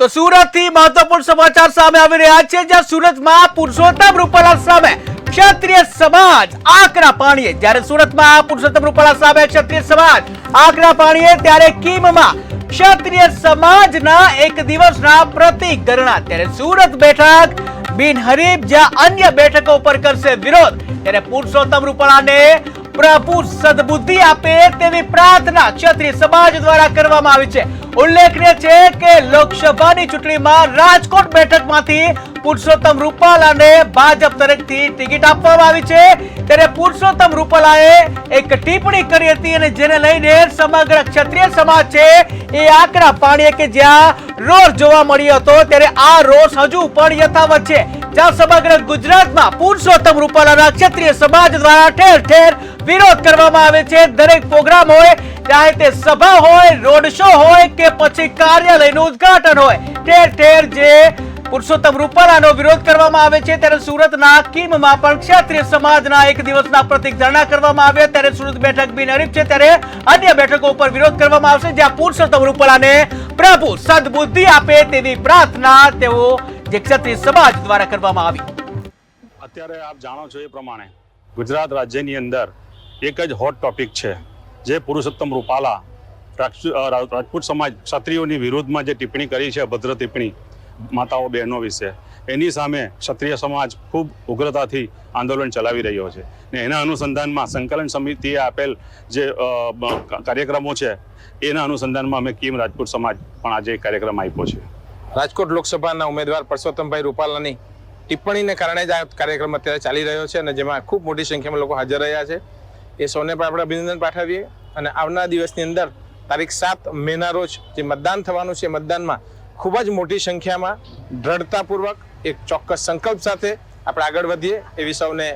તો સુરતથી મહત્વપૂર્ણ સમાચાર સામે આવી રહ્યા છે, જ્યાં સુરતમાં પુરુષોત્તમ રૂપાલા સામે ક્ષત્રિય સમાજ આકરા પાણીએ, જ્યારે સુરતમાં પુરુષોત્તમ રૂપાલા સામે ક્ષત્રિય સમાજ આકરા પાણીએ, ત્યારે કીમમાં ક્ષત્રિય સમાજના એક દિવસના પ્રતિક ધરણા. ત્યારે સુરત બેઠક બિનહરીફ, જ્યાં અન્ય બેઠકો પર કરશે વિરોધ. ત્યારે પુરુષોત્તમ રૂપાલાને પ્રભુ સદબુદ્ધિ આપે તેવી પ્રાર્થના ક્ષત્રિય સમાજ દ્વારા કરવામાં આવી છે. ઉલ્લેખનીય છે કે લોકસભાની ચૂંટણીમાં રાજકોટ બેઠકમાંથી પુરુષોત્તમ રૂપાલાને ભાજપ તરફથી ટિકિટ આપવામાં આવી છે. ત્યારે પુરુષોત્તમ રૂપાલાએ એક ટિપ્પણી કરી હતી અને જેને લઈને સમગ્ર ક્ષત્રિય સમાજ છે એ આકરા પાણીએ કે જ્યાં રોષ જોવા મળ્યો હતો, ત્યારે આ રોષ હજુ પણ યથાવત છે. જ્યાં સમગ્ર ગુજરાતમાં પુરુષોત્તમ રૂપાલાના ક્ષત્રિય સમાજ દ્વારા ઠેર ઠેર વિરોધ કરવામાં આવે છે. દરેક પ્રોગ્રામ હોય, ચાહે તે સભા હોય, રોડ શો હોય કે પછી કાર્યાલયનું ઉદ્ઘાટન હોય, ઠેર ઠેર જે પુરુષોત્તમ રૂપાલાનો વિરોધ કરવામાં આવે છે, ત્યારે સુરતના કીમમાં પણ ક્ષત્રિય સમાજના એક દિવસના પ્રતિક ધરણા કરવામાં આવ્યા. ત્યારે સુરત બેઠક બિનહરીફ છે, ત્યારે અન્ય બેઠકો ઉપર વિરોધ કરવામાં આવશે, જ્યાં પુરુષોત્તમ રૂપાલાને પ્રભુ સદબુદ્ધિ આપે તેવી પ્રાર્થના તેઓ જે ક્ષત્રિય સમાજ દ્વારા કરવામાં આવી. અત્યારે આપ જાણો છો એ પ્રમાણે ગુજરાત રાજ્યની અંદર એક જ હોટ ટોપિક છે, જે પુરુષોત્તમ રૂપાલા રાજપૂત સમાજ ક્ષત્રિયોની વિરુદ્ધમાં જે ટિપ્પણી કરી છે અભદ્ર ટિપ્પણી માતાઓ બહેનો વિશે, એની સામે ક્ષત્રિય સમાજ ખૂબ ઉગ્રતાથી આંદોલન ચલાવી રહ્યો છે. ને એના અનુસંધાનમાં સંકલન સમિતિએ આપેલ જે કાર્યક્રમો છે, એના અનુસંધાનમાં અમે કીમ રાજપૂત સમાજ પણ આજે કાર્યક્રમ આપ્યો છે. રાજકોટ લોકસભાના ઉમેદવાર પરસોત્તમભાઈ રૂપાલાની ટિપ્પણીને કારણે જ આ કાર્યક્રમ અત્યારે ચાલી રહ્યો છે અને જેમાં ખૂબ મોટી સંખ્યામાં લોકો હાજર રહ્યા છે. એ સૌને પણ આપણે અભિનંદન પાઠવીએ. અને આવનાર દિવસની અંદર, તારીખ સાત મેના રોજ જે મતદાન થવાનું છે મતદાનમાં ખૂબ જ મોટી સંખ્યામાં દ્રઢતાપૂર્વક એક ચોક્કસ સંકલ્પ સાથે આપણે આગળ વધીએ એવી સૌને